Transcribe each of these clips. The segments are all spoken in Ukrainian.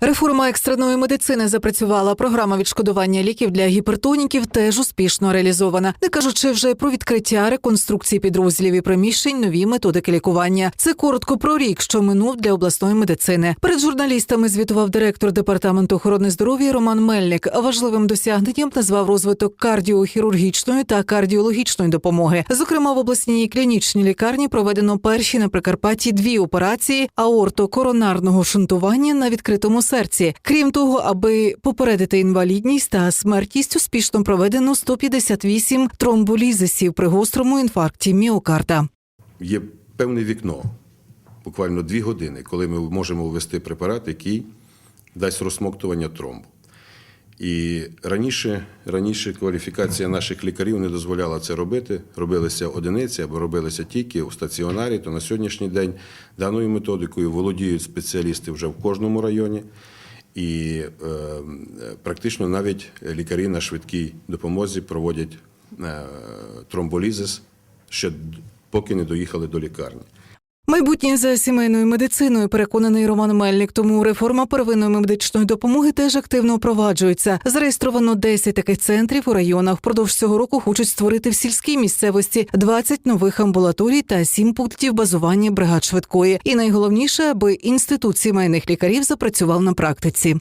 Реформа екстреної медицини запрацювала. Програма відшкодування ліків для гіпертоніків теж успішно реалізована, не кажучи вже про відкриття реконструкції підрозділів і приміщень, нові методики лікування. Це коротко про рік, що минув для обласної медицини. Перед журналістами звітував директор департаменту охорони здоров'я Роман Мельник. Важливим досягненням назвав розвиток кардіохірургічної та кардіологічної допомоги. Зокрема, в обласній клінічній лікарні проведено перші на Прикарпатті дві операції аортокоронарного шунтування на відкритому серці. Крім того, аби попередити інвалідність та смертність, успішно проведено 158 тромболізисів при гострому інфаркті міокарда. Є певне вікно, буквально дві години, коли ми можемо ввести препарат, який дасть розсмоктування тромбу. І раніше, раніше кваліфікація наших лікарів не дозволяла це робити. Робилися одиниці або робилися тільки у стаціонарі. То на сьогоднішній день даною методикою володіють спеціалісти вже в кожному районі. І е, практично навіть лікарі на швидкій допомозі проводять е, тромболізис ще поки не доїхали до лікарні. Майбутнє за сімейною медициною переконаний Роман Мельник. Тому реформа первинної медичної допомоги теж активно впроваджується. Зареєстровано 10 таких центрів у районах. Впродовж цього року хочуть створити в сільській місцевості 20 нових амбулаторій та 7 пунктів базування бригад швидкої. І найголовніше, аби інститут сімейних лікарів запрацював на практиці.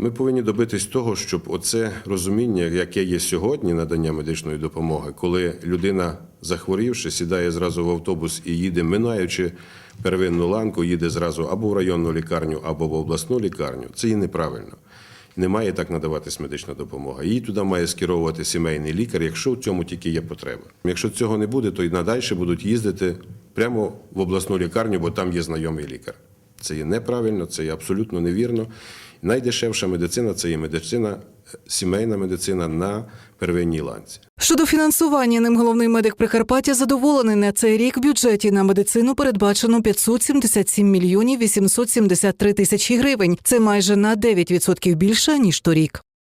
Ми повинні добитись того, щоб оце розуміння, яке є сьогодні надання медичної допомоги, коли людина, захворівши, сідає зразу в автобус і їде, минаючи первинну ланку, їде зразу або в районну лікарню, або в обласну лікарню. Це є неправильно. Не має так надаватись медична допомога. Її туди має скеровувати сімейний лікар, якщо в цьому тільки є потреба. Якщо цього не буде, то й надальше будуть їздити прямо в обласну лікарню, бо там є знайомий лікар. Це є неправильно, це є абсолютно невірно. Найдешевша медицина це є медицина, е, сімейна медицина на первинній ланці. Щодо фінансування, ним головний медик Прикарпаття задоволений на цей рік в бюджеті на медицину передбачено 577 мільйонів 873 тисячі гривень. Це майже на 9% більше ніж торік.